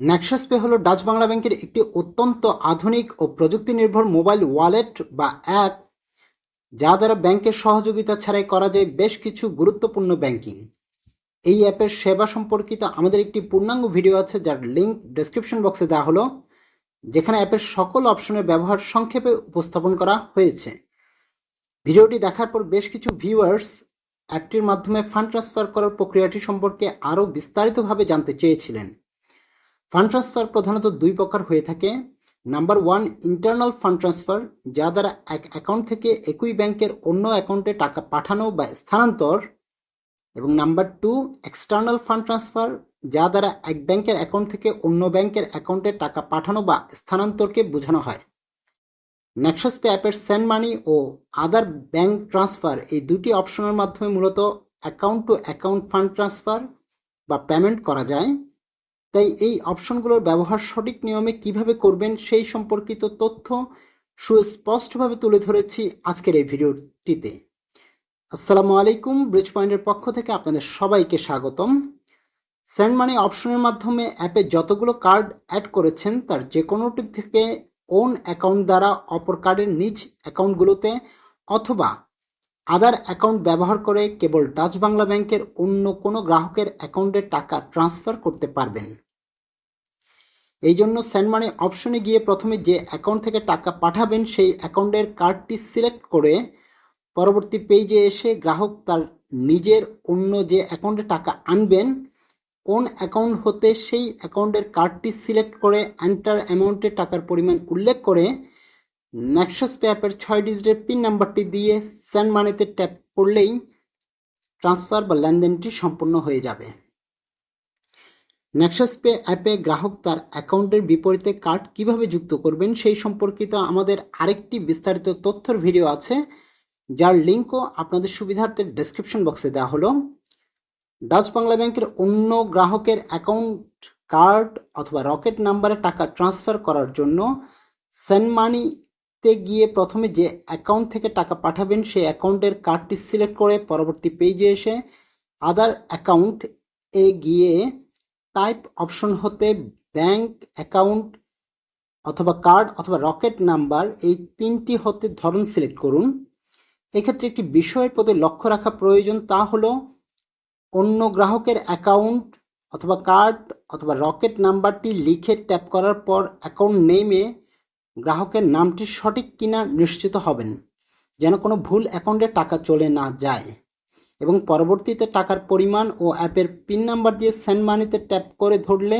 Nexus Pay হলো Dutch Bangla ব্যাংকের একটি অত্যন্ত আধুনিক ও প্রযুক্তি নির্ভর মোবাইল ওয়ালেট বা অ্যাপ, যা দ্বারা ব্যাংকের সহযোগিতা ছাড়াই করা যায় বেশ কিছু গুরুত্বপূর্ণ ব্যাংকিং। এই অ্যাপের সেবা সম্পর্কিত আমাদের একটি পূর্ণাঙ্গ ভিডিও আছে, যার লিঙ্ক ডেসক্রিপশন বক্সে দেওয়া হলো, যেখানে অ্যাপের সকল অপশনের ব্যবহার সংক্ষেপে উপস্থাপন করা হয়েছে। ভিডিওটি দেখার পর বেশ কিছু ভিউয়ার্স অ্যাপটির মাধ্যমে ফান্ড ট্রান্সফার করার প্রক্রিয়াটি সম্পর্কে আরও বিস্তারিতভাবে জানতে চেয়েছিলেন। ফান্ড ট্রান্সফার প্রধানত দুই প্রকার হয়ে থাকে। Number one, internal fund transfer, যা দ্বারা এক অ্যাকাউন্ট থেকে একই ব্যাংকের অন্য অ্যাকাউন্টে টাকা পাঠানো বা স্থানান্তর। এবং number two, external fund transfer, যা দ্বারা এক ব্যাংকের অ্যাকাউন্ট থেকে অন্য ব্যাংকের অ্যাকাউন্টে টাকা পাঠানো বা স্থানান্তরকে বোঝানো হয়। নেক্সাস পে অ্যাপের সেন্ড মানি ও আদার ব্যাংক ট্রান্সফার এই দুটি অপশনের মাধ্যমে মূলত account to account fund transfer বা পেমেন্ট করা যায়। তাই এই অপশনগুলোর ব্যবহার সঠিক নিয়মে কীভাবে করবেন সেই সম্পর্কিত তথ্য সুস্পষ্টভাবে তুলে ধরেছি আজকের এই ভিডিওটিতে। আসসালামু আলাইকুম ব্রিজ পয়েন্টের পক্ষ থেকে আপনাদের সবাইকে স্বাগতম। সেন্ড মানি অপশনের মাধ্যমে অ্যাপে যতগুলো কার্ড অ্যাড করেছেন, তার যে কোনোটি থেকে ওন অ্যাকাউন্ট দ্বারা অপর কার্ডের নিজ অ্যাকাউন্টগুলোতে অথবা আদার অ্যাকাউন্ট ব্যবহার করে কেবল ডাচ বাংলা ব্যাংকের অন্য কোনো গ্রাহকের অ্যাকাউন্টে টাকা ট্রান্সফার করতে পারবেন। এই জন্য সেন্ড মানি অপশনে গিয়ে প্রথমে যে অ্যাকাউন্ট থেকে টাকা পাঠাবেন সেই অ্যাকাউন্টের কার্ডটি সিলেক্ট করে পরবর্তী পেজে এসে গ্রাহক তার নিজের অন্য যে অ্যাকাউন্টে টাকা আনবেন, কোন অ্যাকাউন্ট হতে সেই অ্যাকাউন্টের কার্ডটি সিলেক্ট করে এন্টার অ্যামাউন্টে টাকার পরিমাণ উল্লেখ করে নেক্সাস পে অ্যাপের ছয় ডিজিটের পিন নাম্বারটি দিয়ে সেন্ড মানিতে ট্যাপ করলেই ট্রান্সফার বা লেনদেনটি সম্পূর্ণ হয়ে যাবে। নেক্সাস পে অ্যাপে গ্রাহক তার অ্যাকাউন্টের বিপরীতে কার্ড কীভাবে যুক্ত করবেন সেই সম্পর্কিত আমাদের আরেকটি বিস্তারিত তথ্যের ভিডিও আছে, যার লিঙ্কও আপনাদের সুবিধার্থে ডেসক্রিপশন বক্সে দেওয়া হলো। ডাচ বাংলা ব্যাংকের অন্য গ্রাহকের অ্যাকাউন্ট কার্ড অথবা রকেট নাম্বারে টাকা ট্রান্সফার করার জন্য সেন্ড মানিতে গিয়ে প্রথমে যে অ্যাকাউন্ট থেকে টাকা পাঠাবেন সেই অ্যাকাউন্টের কার্ডটি সিলেক্ট করে পরবর্তী পেজে এসে আদার অ্যাকাউন্ট এ গিয়ে টাইপ অপশন হতে ব্যাংক অ্যাকাউন্ট অথবা কার্ড অথবা রকেট নাম্বার এই তিনটি হতে ধরন সিলেক্ট করুন। এক্ষেত্রে একটি বিষয়ের প্রতি লক্ষ্য রাখা প্রয়োজন তা হলো অন্য গ্রাহকের অ্যাকাউন্ট অথবা কার্ড অথবা রকেট নাম্বারটি লিখে ট্যাপ করার পর অ্যাকাউন্ট নেমে গ্রাহকের নামটি সঠিক কিনা নিশ্চিত হবেন, যেন কোনো ভুল অ্যাকাউন্টে টাকা চলে না যায়। এবং পরবর্তীতে টাকার পরিমাণ ও অ্যাপের পিন নাম্বার দিয়ে সেন্ড মানিতে ট্যাপ করে ধরলে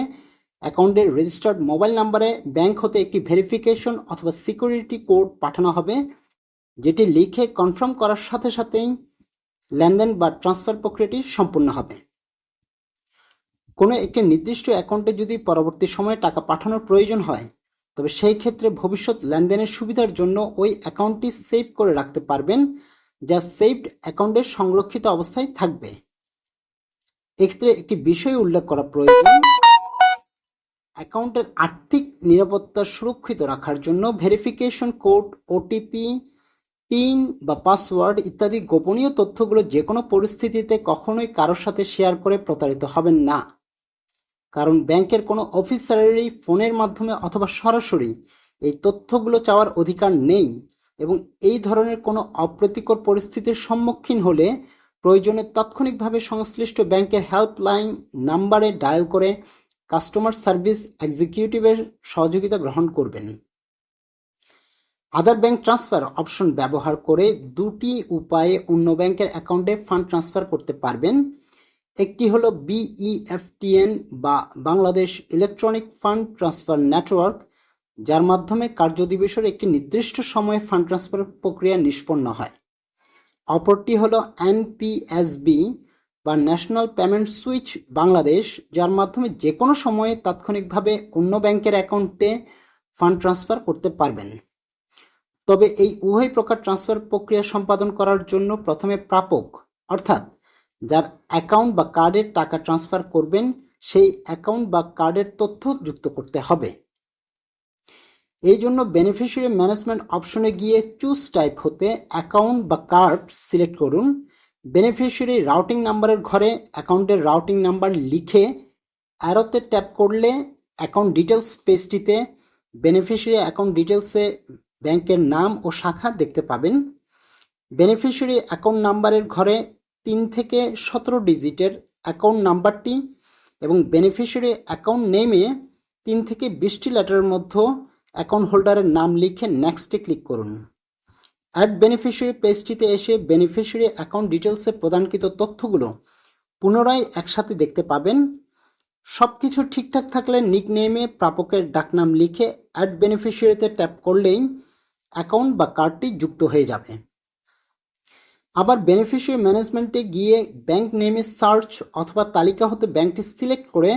অ্যাকাউন্টের রেজিস্টার্ড মোবাইল নাম্বারে ব্যাংক হতে একটি ভেরিফিকেশন অথবা সিকিউরিটি কোড পাঠানো হবে, যেটি লিখে কনফার্ম করার সাথে সাথেই লেনদেন বা ট্রান্সফার প্রক্রিয়াটি সম্পূর্ণ হবে। কোনো একটি নির্দিষ্ট অ্যাকাউন্টে যদি পরবর্তী সময়ে টাকা পাঠানোর প্রয়োজন হয়, তবে সেই ক্ষেত্রে ভবিষ্যৎ লেনদেনের সুবিধার জন্য ওই অ্যাকাউন্টটি সেভ করে রাখতে পারবেন। যা সেভড অ্যাকাউন্টের সংরক্ষিত অবস্থায় থাকবে। এক্ষেত্রে একটি বিষয় উল্লেখ করা প্রয়োজন। অ্যাকাউন্টের আর্থিক নিরাপত্তা সুরক্ষিত রাখার জন্য ভেরিফিকেশন কোড ওটিপি পিন বা পাসওয়ার্ড ইত্যাদি গোপনীয় তথ্যগুলো যে কোনো পরিস্থিতিতে কখনোই কারোর সাথে শেয়ার করে প্রতারিত হবেন না। কারণ ব্যাংকের কোনো অফিসারেরই ফোনের মাধ্যমে অথবা সরাসরি এই তথ্যগুলো চাওয়ার অধিকার নেই। এবং এই ধরনের কোনো অপ্রীতিকর পরিস্থিতির সম্মুখীন হলে প্রয়োজনে তাৎক্ষণিকভাবে সংশ্লিষ্ট ব্যাংকের হেল্পলাইন নাম্বারে ডায়াল করে কাস্টমার সার্ভিস এক্সিকিউটিভের সহযোগিতা গ্রহণ করবেন। আদার ব্যাংক ট্রান্সফার অপশন ব্যবহার করে দুটি উপায়ে অন্য ব্যাংকের অ্যাকাউন্টে ফান্ড ট্রান্সফার করতে পারবেন। একটি হলো বিইএফটিএন বা Bangladesh electronic fund transfer network যার মাধ্যমে কার্যদিবসের একটি নির্দিষ্ট সময়ে ফান্ড ট্রান্সফার প্রক্রিয়া নিষ্পন্ন হয়। অপরটি হলো এনপিএসবি বা ন্যাশনাল পেমেন্ট সুইচ বাংলাদেশ, যার মাধ্যমে যে কোনো সময়ে তাৎক্ষণিকভাবে অন্য ব্যাংকের অ্যাকাউন্টে ফান্ড ট্রান্সফার করতে পারবেন। তবে এই উভয় প্রকার ট্রান্সফার প্রক্রিয়া সম্পাদন করার জন্য প্রথমে প্রাপক, অর্থাৎ যার অ্যাকাউন্ট বা কার্ডের টাকা ট্রান্সফার করবেন, সেই অ্যাকাউন্ট বা কার্ডের তথ্য যুক্ত করতে হবে। এই জন্য বেনিফিশিয়ারি ম্যানেজমেন্ট অপশনে গিয়ে চুজ টাইপ হতে অ্যাকাউন্ট বা কার্ড সিলেক্ট করুন। বেনিফিশিয়ারি রাউটিং নাম্বারের ঘরে অ্যাকাউন্টের রাউটিং নাম্বার লিখে অ্যারোতে ট্যাপ করলে অ্যাকাউন্ট ডিটেলস পেজটিতে বেনিফিশিয়ারি অ্যাকাউন্ট ডিটেলসে ব্যাংকের নাম ও শাখা দেখতে পাবেন। বেনিফিশিয়ারি অ্যাকাউন্ট নাম্বারের ঘরে তিন থেকে সতেরো ডিজিটের অ্যাকাউন্ট নাম্বারটি এবং বেনিফিশিয়ারি অ্যাকাউন্ট নেমে তিন থেকে বিশটি লেটারের মধ্যে অ্যাকাউন্ট হোল্ডারের নাম লিখে নেক্সটে ক্লিক করুন। অ্যাড বেনিফিশিয়ারি পেজটিতে এসে বেনিফিশিয়ারি অ্যাকাউন্ট ডিটেলসে প্রদানকৃত তথ্যগুলো পুনরায় একসাথে দেখতে পাবেন। সব কিছু ঠিকঠাক থাকলে নিক নেমে প্রাপকের ডাকনাম লিখে অ্যাড বেনিফিশিয়ারিতে ট্যাপ করলেই অ্যাকাউন্ট বা কার্ডটি যুক্ত হয়ে যাবে। আবার বেনিফিশিয়ারি ম্যানেজমেন্টে গিয়ে ব্যাংক নেমে সার্চ অথবা তালিকা হতে ব্যাংকটি সিলেক্ট করে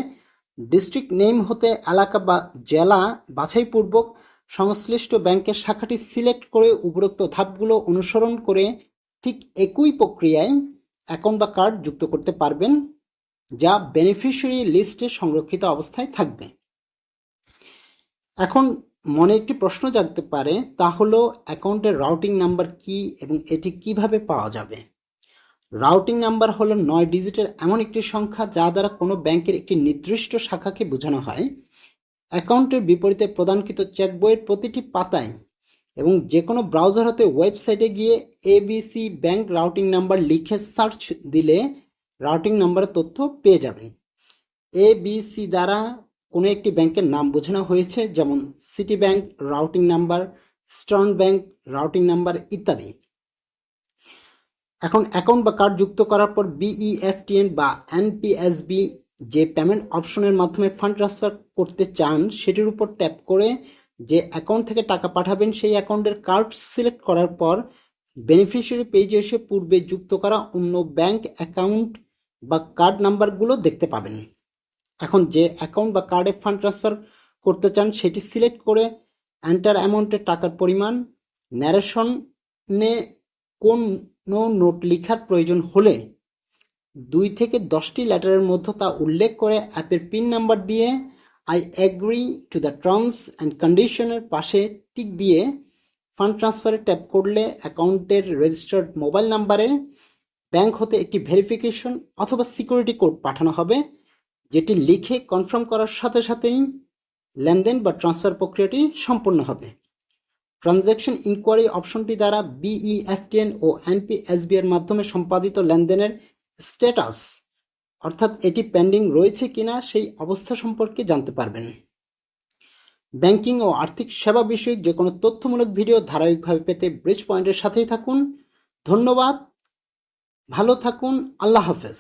ডিস্ট্রিক্ট নেম হতে এলাকা বা জেলা বাছাইপূর্বক সংশ্লিষ্ট ব্যাংকের শাখাটি সিলেক্ট করে উপরোক্ত ধাপগুলো অনুসরণ করে ঠিক একই প্রক্রিয়ায় অ্যাকাউন্ট বা কার্ড যুক্ত করতে পারবেন, যা বেনিফিশিয়ারি লিস্টে সংরক্ষিত অবস্থায় থাকবে। এখন মনে একটি প্রশ্ন জাগতে পারে, তা হলো অ্যাকাউন্টের রাউটিং নাম্বার কি এবং এটি কীভাবে পাওয়া যাবে? রাউটিং নাম্বার হলো নয় ডিজিটের এমন একটি সংখ্যা যা দ্বারা কোনো ব্যাংকের একটি নির্দিষ্ট শাখাকে বোঝানো হয়। অ্যাকাউন্টের বিপরীতে প্রদানকৃত চেক বইয়ের প্রতিটি পাতায় এবং যে কোনো ব্রাউজার হতে ওয়েবসাইটে গিয়ে এবিসি ব্যাংক রাউটিং নাম্বার লিখে সার্চ দিলে রাউটিং নাম্বারের তথ্য পেয়ে যাবেন এবিসি দ্বারা কোনো একটি ব্যাংকের নাম বোঝানো হয়েছে, যেমন City bank routing number Eastern bank routing number ইত্যাদি। এখন অ্যাকাউন্ট বা কার্ড যুক্ত করার পর বিইএফটিএন বা এনপিএসবি যে পেমেন্ট অপশনের মাধ্যমে ফান্ড ট্রান্সফার করতে চান, সেটির উপর ট্যাপ করে যে অ্যাকাউন্ট থেকে টাকা পাঠাবেন, সেই অ্যাকাউন্টের কার্ড সিলেক্ট করার পর বেনিফিশিয়ারি পেজে এসে পূর্বে যুক্ত করা অন্য ব্যাংক অ্যাকাউন্ট বা কার্ড নাম্বারগুলো দেখতে পাবেন। এখন যে অ্যাকাউন্ট বা কার্ডে ফান্ড ট্রান্সফার করতে চান, সেটি সিলেক্ট করে এন্টার অ্যামাউন্টের টাকার পরিমাণ ন্যারেশনে কোন নোট লেখার প্রয়োজন হলে দুই থেকে দশটি লেটারের মধ্যে তা উল্লেখ করে অ্যাপের পিন নাম্বার দিয়ে I agree to the terms and কন্ডিশনের পাশে টিক দিয়ে ফান্ড ট্রান্সফারে ট্যাপ করলে অ্যাকাউন্টের রেজিস্টার্ড মোবাইল নাম্বারে ব্যাংক হতে একটি ভেরিফিকেশন অথবা সিকিউরিটি কোড পাঠানো হবে, যেটি লিখে কনফার্ম করার সাথে সাথেই লেনদেন বা ট্রান্সফার প্রক্রিয়াটি সম্পন্ন হবে। ট্রানজ্যাকশন ইনকোয়ারি অপশনটি দ্বারা বিইএফটিএন ও এনপিএসবি এর মাধ্যমে সম্পাদিত লেনদেনের স্ট্যাটাস, অর্থাৎ এটি পেন্ডিং রয়েছে কিনা সেই অবস্থা সম্পর্কে জানতে পারবেন। ব্যাংকিং ও আর্থিক সেবা বিষয়ক যে কোনো তথ্যমূলক ভিডিও ধারাবাহিকভাবে পেতে ব্রিজ পয়েন্টের সাথেই থাকুন। ধন্যবাদ। ভালো থাকুন। আল্লাহ হাফেজ।